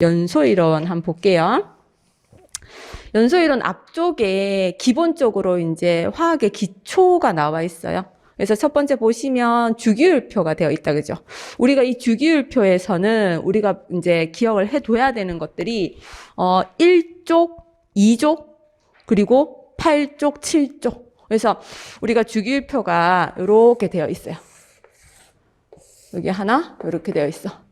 연소이론 한번 볼게요. 연소이론 앞쪽에 기본적으로 이제 화학의 기초가 나와 있어요. 그래서 첫 번째 보시면 주기율표가 되어 있다 그죠? 우리가 이 주기율표에서는 우리가 이제 기억을 해 둬야 되는 것들이 어 1쪽, 2쪽, 그리고 8쪽, 7쪽. 그래서 우리가 주기율표가 이렇게 되어 있어요. 여기 하나 이렇게 되어 있어.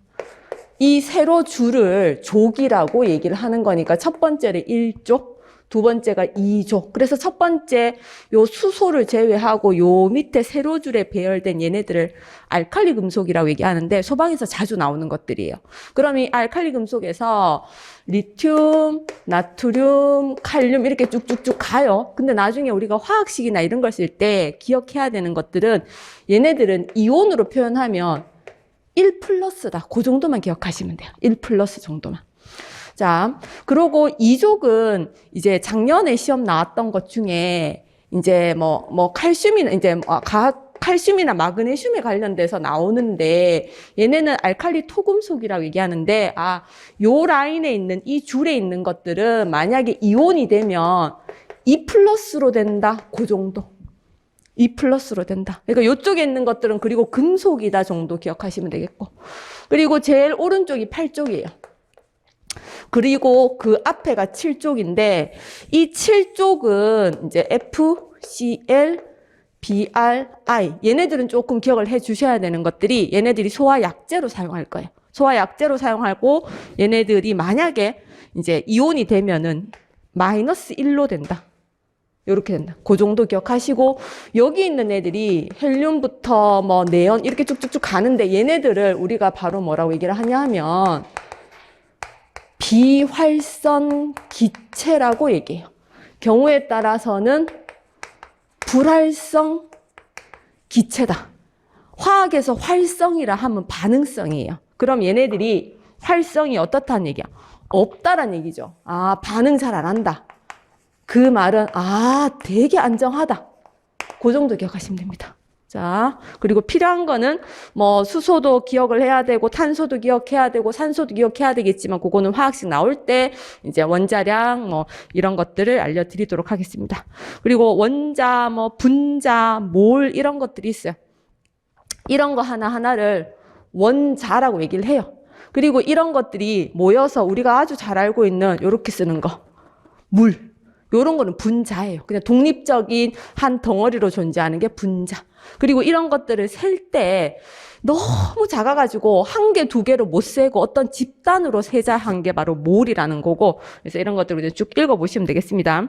이 세로 줄을 족이라고 얘기를 하는 거니까 첫 번째를 1족, 두 번째가 2족. 그래서 첫 번째 요 수소를 제외하고 요 밑에 세로 줄에 배열된 얘네들을 알칼리 금속이라고 얘기하는데 소방에서 자주 나오는 것들이에요. 그럼 이 알칼리 금속에서 리튬, 나트륨, 칼륨 이렇게 쭉쭉쭉 가요. 근데 나중에 우리가 화학식이나 이런 걸 쓸 때 기억해야 되는 것들은 얘네들은 이온으로 표현하면 1 플러스다. 그 정도만 기억하시면 돼요. 1 플러스 정도만. 자, 그리고 이족은 이제 작년에 시험 나왔던 것 중에 이제 뭐, 뭐 칼슘이나 이제 뭐 가, 칼슘이나 마그네슘에 관련돼서 나오는데 얘네는 알칼리 토금속이라고 얘기하는데 아, 요 라인에 있는 이 줄에 있는 것들은 만약에 이온이 되면 2 플러스로 된다. 그 정도. 2 플러스로 된다. 그러니까 이쪽에 있는 것들은 그리고 금속이다 정도 기억하시면 되겠고. 그리고 제일 오른쪽이 8쪽이에요. 그리고 그 앞에가 7쪽인데 이 7쪽은 이제 FCl, BRI 얘네들은 조금 기억을 해 주셔야 되는 것들이 얘네들이 소화 약제로 사용할 거예요. 소화 약제로 사용하고 얘네들이 만약에 이제 이온이 되면은 마이너스 1로 된다. 이렇게 된다. 그 정도 기억하시고 여기 있는 애들이 헬륨부터 뭐 네온 이렇게 쭉쭉쭉 가는데 얘네들을 우리가 바로 뭐라고 얘기를 하냐 하면 비활성 기체라고 얘기해요. 경우에 따라서는 불활성 기체다. 화학에서 활성이라 하면 반응성이에요. 그럼 얘네들이 활성이 어떻다는 얘기야? 없다란 얘기죠. 아, 반응 잘 안 한다. 그 말은 아 되게 안정하다. 그 정도 기억하시면 됩니다. 자 그리고 필요한 거는 뭐 수소도 기억을 해야 되고 탄소도 기억해야 되고 산소도 기억해야 되겠지만 그거는 화학식 나올 때 이제 원자량 뭐 이런 것들을 알려드리도록 하겠습니다. 그리고 원자 뭐 분자 몰 이런 것들이 있어요. 이런 거 하나 하나를 원자라고 얘기를 해요. 그리고 이런 것들이 모여서 우리가 아주 잘 알고 있는 이렇게 쓰는 거 물. 요런 거는 분자예요. 그냥 독립적인 한 덩어리로 존재하는 게 분자. 그리고 이런 것들을 셀 때 너무 작아가지고 한 개, 두 개로 못 세고 어떤 집단으로 세자 한 게 바로 몰이라는 거고. 그래서 이런 것들을 이제 쭉 읽어보시면 되겠습니다.